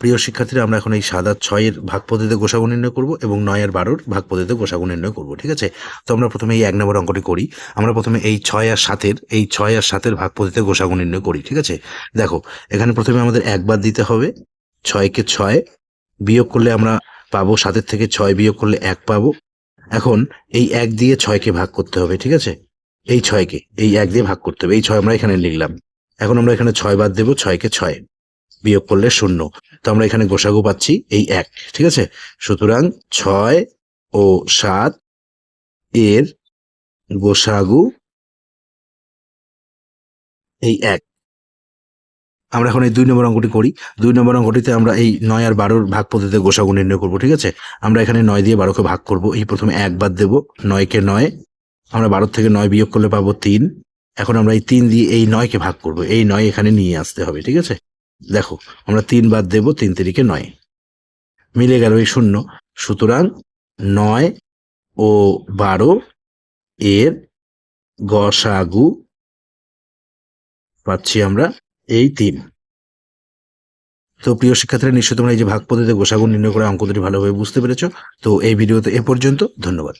প্রিয় শিক্ষার্থীরা, আমরা এখন এই সাদা ছয়ের ভাগ পদ্ধতিতে গোসাগু নির্ণয় করব এবং নয় আর বারোর ভাগ পদ্ধতিতে গোসাগু নির্ণয় করব, ঠিক আছে? তো আমরা প্রথমে এই এক নম্বর অঙ্কটি করি। আমরা প্রথমে এই ছয় আর সাতের, এই ছয় আর সাতের ভাগ পদ্ধতিতে গোসাগু নির্ণয় করি, ঠিক আছে? দেখো, এখানে প্রথমে আমাদের একবার দিতে হবে। ছয়কে ছয় বিয়োগ করলে আমরা পাবো সাতের থেকে ছয় বিয়োগ করলে এক পাবো। এখন এই এক দিয়ে ছয়কে ভাগ করতে হবে, ঠিক আছে? এই ছয়কে, এই এক দিয়ে ভাগ করতে হবে। এই ছয় আমরা এখানে লিখলাম। এখন আমরা এখানে ছয় বাদ দেবো, ছয়কে ছয়। বিয়োগ করলে শূন্য। তো আমরা এখানে গোসাগু পাচ্ছি এই এক, ঠিক আছে? সুতরাং ছয় ও সাত এর গোসাগু এই এক। আমরা এখন এই দুই নম্বর অঙ্কটি করি। দুই নম্বর অঙ্কটিতে আমরা এই নয় আর বারোর ভাগ পদ্ধতিতে গোসাগু নির্ণয় করব, ঠিক আছে? আমরা এখানে নয় দিয়ে বারোকে ভাগ করব। এই প্রথমে এক বাদ দেবো, নয়কে নয়। আমরা বারো থেকে নয় বিয়োগ করলে পাবো তিন। এখন আমরা এই তিন দিয়ে এই নয়কে ভাগ করব। এই নয় এখানে নিয়ে আসতে হবে, ঠিক আছে? দেখো, আমরা তিন বাদ দেব, তিন তিরিকে নয়। মিলে গেল এই শূন্য। সুতরাং নয় ও বারো এর গসাগু পাচ্ছি আমরা এই তিন। তো প্রিয় শিক্ষার্থীরা, নিশ্চয়ই তোমরা এই যে ভাগ পদ্ধতিতে গোসাগু নির্ণয় করে অঙ্ক দুটি ভালোভাবে বুঝতে পেরেছ। তো এই ভিডিওতে এ পর্যন্ত, ধন্যবাদ।